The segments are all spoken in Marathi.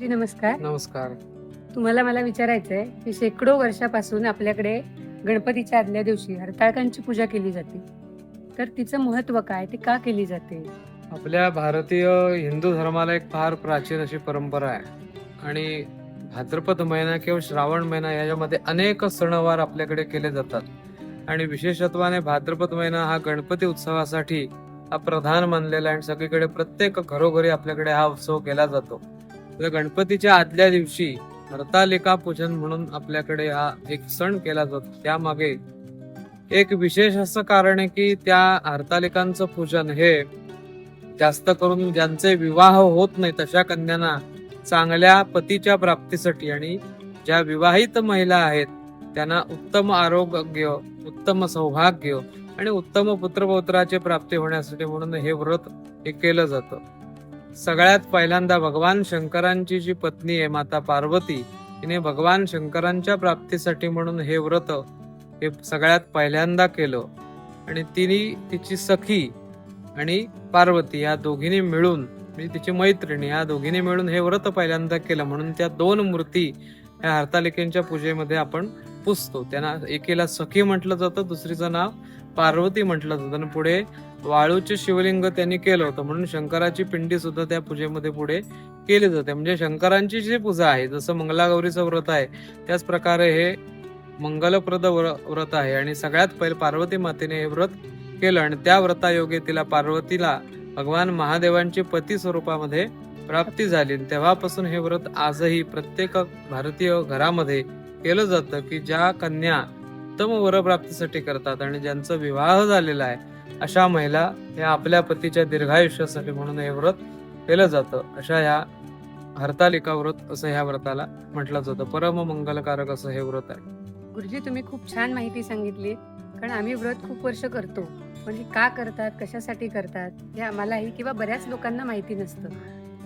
जी नमस्कार. नमस्कार. तुम्हाला मला विचारायचं आहे की शेकडो वर्षापासून आपल्याकडे गणपतीच्या आदल्या दिवशी हरताळकांची पूजा केली जाते. तर तिचं महत्त्व काय? ती का केली जाते? आपल्या भारतीय हिंदू धर्माला एक फार प्राचीन अशी परंपरा आहे. आणि भाद्रपद महिना किंवा श्रावण महिना याच्यामध्ये अनेक सणवार आपल्याकडे केले जातात. आणि विशेषत्वाने भाद्रपद महिना हा गणपती उत्सवासाठी हा प्रधान मानलेला आहे आणि सगळीकडे प्रत्येक घरोघरी आपल्याकडे हा उत्सव केला जातो. तर गणपतीच्या आदल्या दिवशी हरतालिका पूजन म्हणून आपल्याकडे हा एक सण केला जातो. त्यामागे एक विशेष असं कारण आहे की त्या हरतालिकांचं पूजन हे जास्त करून ज्यांचे विवाह होत नाही तशा कन्यांना चांगल्या पतीच्या प्राप्तीसाठी आणि ज्या विवाहित महिला आहेत त्यांना उत्तम आरोग्य उत्तम सौभाग्य आणि उत्तम पुत्रपौत्राची प्राप्ती होण्यासाठी म्हणून हे व्रत हे केलं जातं. सगळ्यात पहिल्यांदा भगवान शंकरांची जी पत्नी आहे माता पार्वती तिने भगवान शंकरांच्या प्राप्तीसाठी म्हणून हे व्रत हे सगळ्यात पहिल्यांदा केलं. आणि तिने तिची सखी आणि पार्वती या दोघींनी मिळून म्हणजे तिची मैत्रिणी या दोघींनी मिळून हे व्रत पहिल्यांदा केलं. म्हणून त्या दोन मूर्ती या हरतालिकेंच्या पूजेमध्ये आपण पुजतो त्यांना एकेला सखी म्हटलं जातं दुसरीचं नाव पार्वती म्हटलं जातं. आणि पुढे वाळूचे शिवलिंग त्यांनी केलं होतं. म्हणून शंकराची पिंडी सुद्धा त्या पूजेमध्ये पुढे केली जाते. म्हणजे शंकरांची जी पूजा आहे जसं मंगलागौरीचं व्रत आहे त्याच प्रकारे हे मंगलप्रद व्र- व्रत आहे. आणि सगळ्यात पहिले पार्वती मातेने हे व्रत केलं आणि त्या व्रतायोगे तिला पार्वतीला भगवान महादेवांची पती स्वरूपामध्ये प्राप्ती झाली. तेव्हापासून हे व्रत आजही प्रत्येक भारतीय घरामध्ये केलं जातं की ज्या कन्या उत्तम वरप्राप्तीसाठी करतात आणि ज्यांचा विवाह झालेला आहे अशा महिला या आपल्या पतीच्या दीर्घायुष्यासाठी म्हणून हे व्रत केलं जातं. अशा ह्या हरतालिका व्रत असं ह्या व्रताला म्हटलं जातं. परम मंगलकारक असं हे व्रत आहे. गुरुजी तुम्ही खूप छान माहिती सांगितली. कारण आम्ही व्रत खूप वर्ष करतो. पण हे का करतात कशासाठी करतात हे आम्हालाही किंवा बऱ्याच लोकांना माहिती नसतं.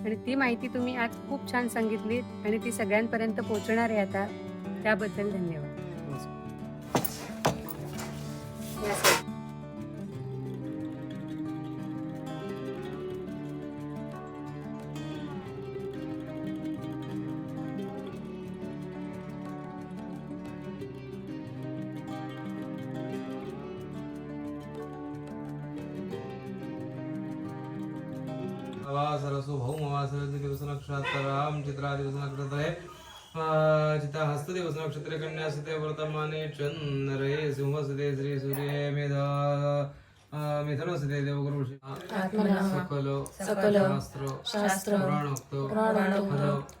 आणि ती माहिती तुम्ही आज खूप छान सांगितली आणि ती सगळ्यांपर्यंत पोहोचणार आहे आता. त्याबद्दल धन्यवाद. सर. सरसो भौम सरस दिवस नक्षत्राम चित्रा दिवस नक्षत्रे। चिता हस्त दिवस नक्षत्रे कन्या सते वर्तमाने चंद्रे सिंह सते श्री सूर्य मेध मिथुन सते देवगुरु सकल सकल। शास्त्र शास्त्र। पुराणोक्त पुराणोक्त।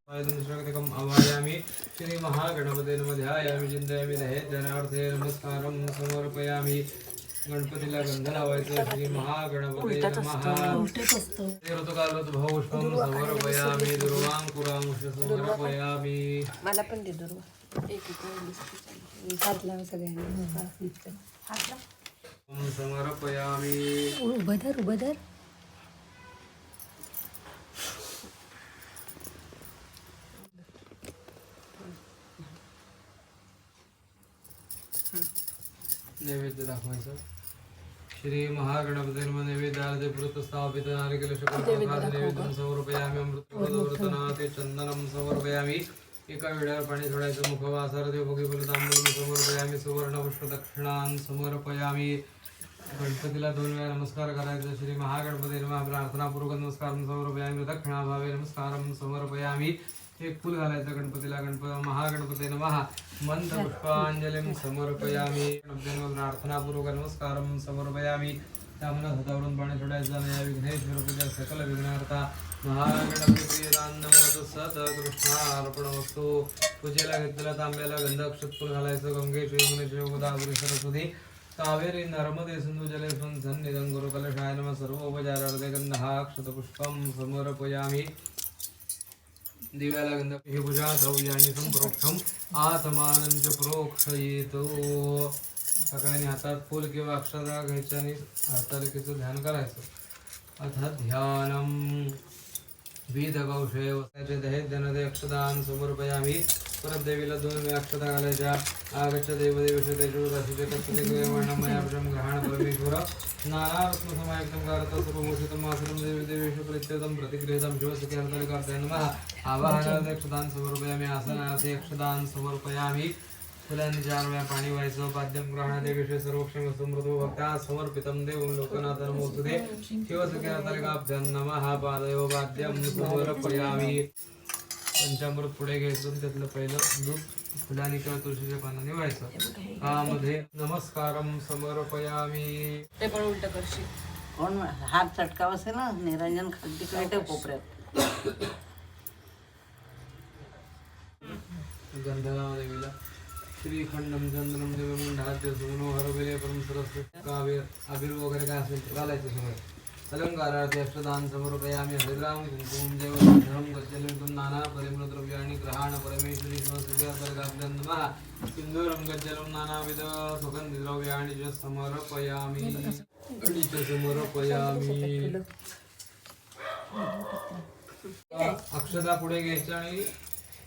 महापायदंशकम् अवायामि श्रीमहागणपते नमः ध्यायामि चिन्तयामि दहेजनार्थे नमस्कारं समर्पयामि. गणपतीला गंध लावायचं. श्री महागणपते नमः. ऋतुकालोद्भवष्टं समर्पयामि. दुर्वाङ्कुरांश समर्पयामि. मला पण दे दुर्वा. हात लावा सगळ्यांनी. समर्पयामि. धर. नैवेद्य दाखवायचं. श्री महागणपती नमः नैवेद्यार्थे पुरत स्थापित नारिकेल शकल नैवेद्यं समर्पयामि. अमृतनाथे चंदनं समर्पयामि. एका वेळेवर पाणी सोडायचं. मुखवासार देवभोगी तांबूल समर्पयामि. सुवर्ण पुष्प दक्षिणान समर्पयामि. गणपतीला दोन वेळा नमस्कार करायचा. श्री महागणपती प्रार्थनापूर्वक नमस्कार समर्पयामि. दक्षिणाभावे नमस्कारं समर्पयामि. एक फुल घालायचं गणपतीला गणपती महागणपती नमः. मंद पुष्पांजली समर्पयामि प्रार्थनापूर्वक नमस्कारं समर्पयामि. त्यामुळे हातावरून पाणी सोडायचं या विघ्नेश्वर पूजा सकल विघ्नार्था महागणपती रान्नमत सत कृष्णार्पण वस्तू पूजेला घेतलेला तांब्याला गंध अक्षत फुल घालायचं. गंगेश्वर यमुनेश गोदावरी सरस्वती. कावेरी नर्मदे सिंधू जले सन्निधं गुरु कलशाय नमः सर्वोपचारार्थे गंधः क्षतपुष्पं समर्पयामि. दिव्याला गंध. हे संप्रोक्षम द्रव्याన్ని संप्रोक्षम आत्मानंच प्रोक्षयेतो सगळ्यांनी हातात फुल किंवा अक्षरा घ्यायचं आणि हरतालिकेचं ध्यान करायचं. अथ ध्यानम. विध गौषय वसायचे दहे धनदे अक्षदान समर्पयामी. परत देवीला दोन वेळा अक्षता घालायच्या. आगच्छ देवदेवश तेजो राशीचे ग्रहण परमेश्वर. कारतं सर्वमूषितं आसनं देवी प्रतिगृहीतं नमः. समर्पयामी आसनार्थे फुलांनी चार वेळा पाणी व्हायचं. पाद्यम ग्रहणादे सर्वक्षम समृद्धो भक्ता. समर्पितं देवं लोकनाथं मोसुदे शिवसुखे हरतालिकाभ्यां नमः. पादयो पाद्यं समर्पयामि पंचामृत पुढे घ्यायचं त्यातलं पहिलं दूध फुलांनी किंवा तुळशीच्या पानाने व्हायचं. त्यामध्ये नमस्कारम समर्पयामी. ते पण उलट करशील. कोण हात चटकाव असेल ना? निरंजन खाली तिकडे ठेव कोपऱ्यात. गंधराव देवीला श्रीखंडम चंद्रम देवम ढाद्य सुमनो हरविले परम सरस्वती काव्य अबीर वगैरे काय असेल ते घालायचं सगळं. अलंकारार्थे अष्टदान समर्पयामि हरिद्राम कुंकुम देव धर्म गज्जलितुम नाना परिमृद्रव्याणि ग्रहाण परमेश्वरी शिवसुर्गाभ्यं नमः। सिंधूरं गज्जलं नानाविध सुगन्धिद्रव्याणि च समर्पयामि। अडि च समर्पयामि। अक्षदा पुढे घ्यायच्या आणि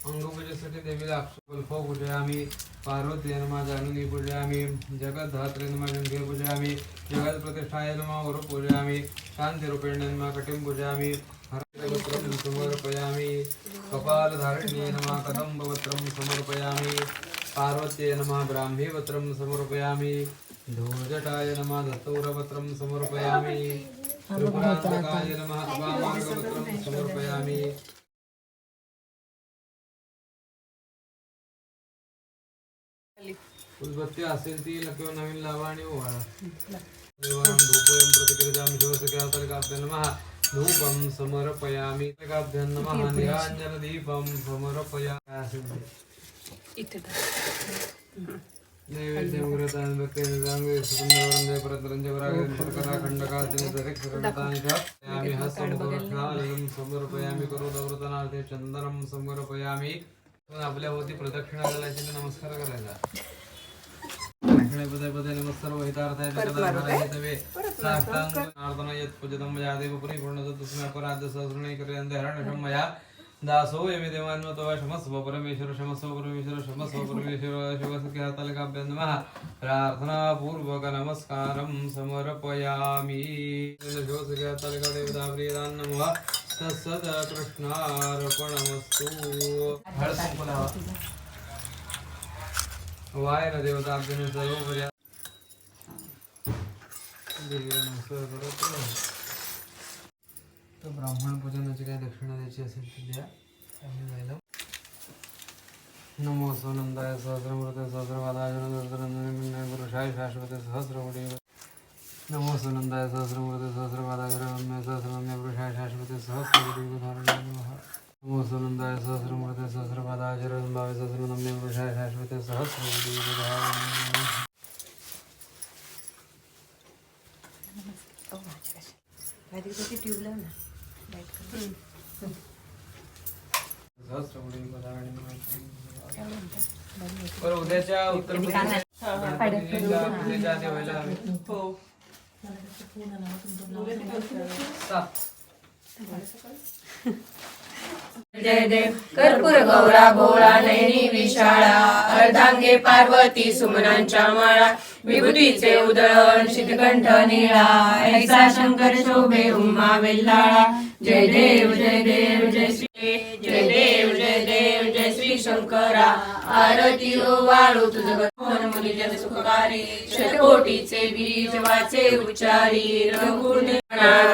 अंगपूजेसाठी देवीला अक्षकल्प आम्ही पार्वती नमा जानुनी पूजयामी जगत धात्रे नमा गंगे पूजयामी जगत प्रतिष्ठाय नमा वरु पूजयामी शांतिरूपेण नमा कटिं पूजयामी हरवत्रं समर्पयामी कपालधारिण्ये नमः कदम्बवत्रं समर्पयामी पार्वत्यै नमः ब्राह्मीवत्रं समर्पयामी धूर्जटाय नमः धतौरवत्रं समर्पयामी त्रिपुरान्तकाय नमः अपामार्गवत्रं समर्पयामी उदबत्ती असेल ती किंवा नवीन लावा आणि ओवाळा देवानं धूपयं प्रतिकृतां शिवसख्यातर्काभ्य नमः धूपं समर्पयामि नमः निराञ्जनदीपं समर्पया. इथे नैवेद्यं कृतानि भक्तेन साङ्गे सुकुन्दवरन्दे परतरञ्च वरागं शर्करा खण्डकादिनि दरिक्षरकटानि च यामि हस्तमुखरक्षालयं समर्पयामि करोदवृतनार्थे आपल्या होती प्रदक्षिणा आणि नमस्कार करायचा दक्षिणे पदे पदे नमस्कार वहितार्थाय जगदाधाराय तवे साष्टांग नार्दन यत् पूजितं मया देव परिपूर्णत तस्मै अपराध सहस्रणे करयन्ते हरणशं मया दासो यमे देवान्वतो क्षमस्व परमेश्वर क्षमस्व परमेश्वर क्षमस्व परमेश्वर शिवसुखे हरतालिकाभ्यां नमः प्रार्थनापूर्वक नमस्कारं समर्पयामि शिवसुखे हरतालिका देवता प्रियदान नमः तत्सद कृष्णार्पणमस्तु हळद कुंकू न देवता अभ्यने सर्व तर ब्राह्मण पूजनाची काय दक्षिणा द्यायची असेल ती द्या. आम्ही जायला. नमो स्वनंदाय सहस्रमृत सहस्रवादाय पुरुषाय शाश्वत सहस्रवडी नमो सुनंदाय सहस्रमृत सहस्रपादाय रम्य सहस्रम्य पुरुषाय शाश्वत सहस्रवडी नमः। नमो सुनंदाय सहस्रमूर्ते सहस्रपादाय रम्भावे सहस्रनम्य पुरुषाय शाश्वते सहस्रवडी सहस्रवडी बरं उद्याच्या उत्तर हवे. सात. जय देव कर्पूर गौरा भोळा नैनी विशाळा अर्धांगे पार्वती सुमनांच्या माळा विभूतीचे उदळण शितकंठ निळा ऐसा शंकर शोभे उमा वेल्लाळा जय देव जय देव जय श्री जय देव जय देव जय श्री शंकरा. आरती वाळू तुझ मन जन सुखकारी. शतकोटीचे बीज वाचे उच्चारी रघुने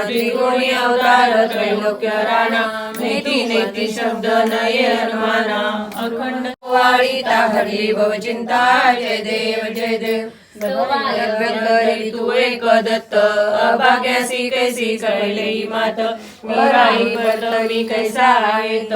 त्रिगुणी अवतार त्रैलोक्य राणा नेती नेती शब्द नयन माना अखंड वाळीता हरी भव चिंता जय देव जय देव. करी तू एक दत्त अभाग्यासी कैसी चढले मात. मी निराई मी कैसा येत.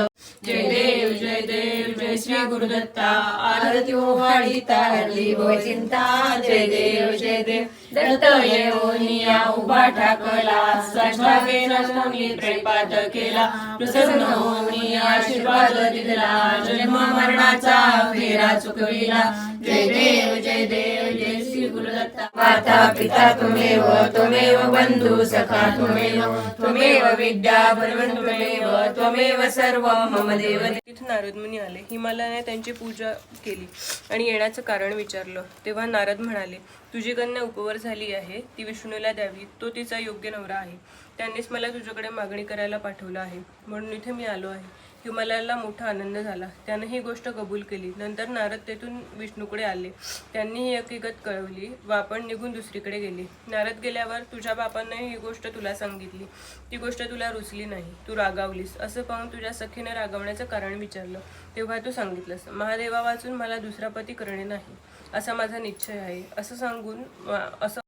जय देव जय देव. श्री गुरुदत्ता आरती ओहाळी तारली हो चिंता जय देव जय देव. दत्त येऊनिया उभा ठाकला साष्टांगे नमोनी प्रेपात केला. प्रसन्न होऊनी आशीर्वाद दिला जन्म मरणाचा फेरा चुकविला. जय देव जय देव जय माता पिता तुमेव त्वमेव बन्धु सखा तुमेव त्वमेव विद्या भगवन् त्वमेव त्वमेव सर्व मम देव. तिथे नारद मुनी आले हिमालयाने त्यांची पूजा केली आणि येण्याचं कारण विचारलं. तेव्हा नारद म्हणाले तुझी कन्या उपवर झाली आहे ती विष्णूला द्यावी तो तिचा योग्य नवरा आहे. त्यांनीच मला तुझ्याकडे मागणी करायला पाठवलं आहे. म्हणून इथे मी आलो आहे. हिमालयाला मोठा आनंद झाला. त्यानं ही गोष्ट कबूल केली. नंतर नारद तेथून विष्णूकडे आले. त्यांनी ही हकीकत कळवली व आपण निघून दुसरीकडे गेले. नारद गेल्यावर तुझ्या बापांनाही ही गोष्ट तुला सांगितली. ती गोष्ट तुला रुचली नाही. तू रागावलीस. असं पाहून तुझ्या सखीनं रागावण्याचं कारण विचारलं. तेव्हा तू सांगितलंस महादेवा वाचून मला दुसरा पती करणे नाही. असा माझा निश्चय आहे. असं सांगून असं